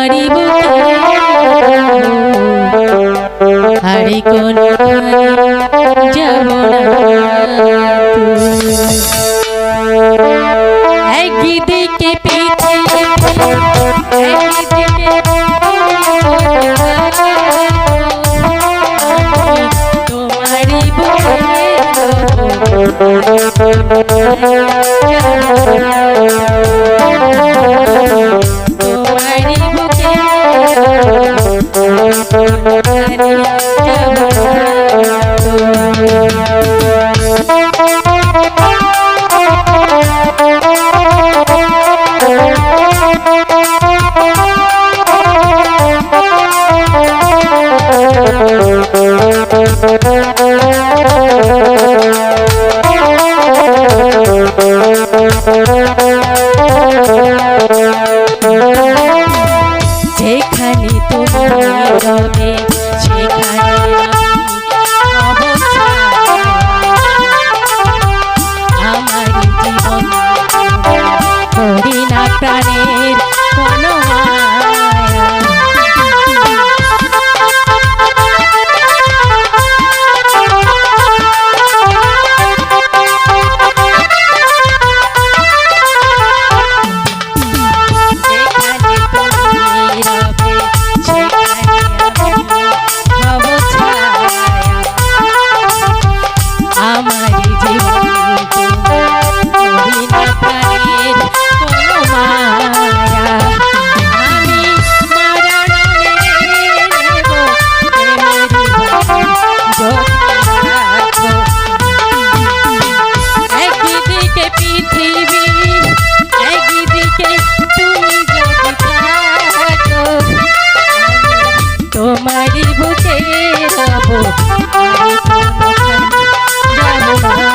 পারিব হারি কোন যাব একদিকে পিছিয়ে একদিকে তোমারি বুঝে যেখানে তুমি রবে সেখানে বাড়ি বুঝে যাব। যাব না